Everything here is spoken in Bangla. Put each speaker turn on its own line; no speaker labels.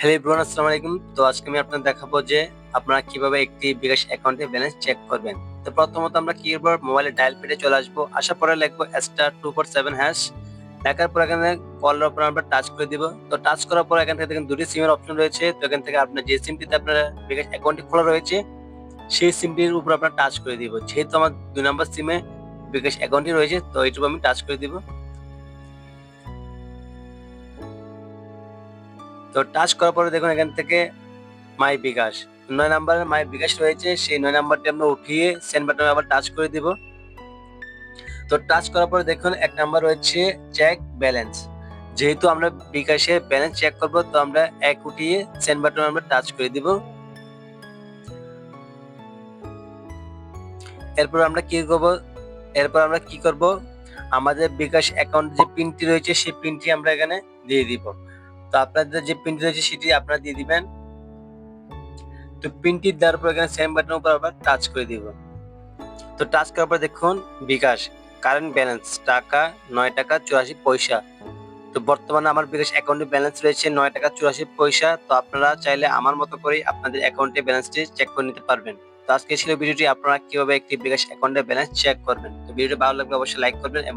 হ্যালো এভরিওয়ান, আসসালামু আলাইকুম। তো আজকে আমি আপনাদের দেখাবো যে আপনারা কীভাবে একটি বিকাশ অ্যাকাউন্টে ব্যালেন্স চেক করবেন। তো প্রথমত আমরা কি করব মোবাইলে ডায়াল পেটে চলে আসব। আসার পরে লিখব star two four seven hash লেখার পর এখানে কলের উপর আমরা টাচ করে দিব। তো টাচ করার পর এখান থেকে দুটি সিমের অপশন রয়েছে। তো এখান থেকে আপনার যে সিমটিতে আপনার বিকাশ অ্যাকাউন্টটি খোলা রয়েছে, সেই সিমটির উপর আপনার টাচ করে দিব। যেহেতু আমার দুই নম্বর সিমে বিকাশ অ্যাকাউন্টটি রয়েছে, তো এইটুকু আমি টাচ করে দিব। তো টাচ করার পরে দেখুন এখান থেকে মাই বিকাশ নয় নাম্বারের মাই বিকাশ রয়েছে, সেই নয় নাম্বারটি আমরা উঠিয়ে সেন্ড বাটনে আবার টাচ করে দিব। তো টাচ করার পরে দেখুন এক নাম্বার রয়েছে চেক ব্যালেন্স যেহেতু আমরা বিকাশে ব্যালেন্স চেক করব, তো আমরা এক উঠিয়ে সেন্ড বাটনে আমরা টাচ করে দিব। এরপর আমরা কি করব? এরপর আমরা কি করব? আমাদের বিকাশ অ্যাকাউন্ট যে পিনটি রয়েছে, সেই পিনটি আমরা এখানে দিয়ে দিব। তো আপনাদের যে পিনটি রয়েছে সেটি আপনারা দিয়ে দিবেন। তো পিনটি দেওয়ার পর এখানে সেম বাটনের উপর আবার টাচ করে দিব। তো টাচ করার পর দেখুন, বিকাশ কারেন্ট ব্যালেন্স টাকা, নয় টাকা, চুরাশি পয়সা। তো বর্তমানে আমার বিকাশ অ্যাকাউন্টে ব্যালেন্স রয়েছে নয় টাকা, চুরাশি পয়সা। তো আপনারা চাইলে আমার মতো করেই আপনাদের অ্যাকাউন্টে ব্যালেন্সটি চেক করে নিতে পারবেন। তো আজকে ছিল ভিডিওটি, আপনারা কীভাবে একটি বিকাশ অ্যাকাউন্টে ব্যালেন্স চেক করবেন? তো ভিডিওটি ভালো লাগলে অবশ্যই লাইক করবেন এবং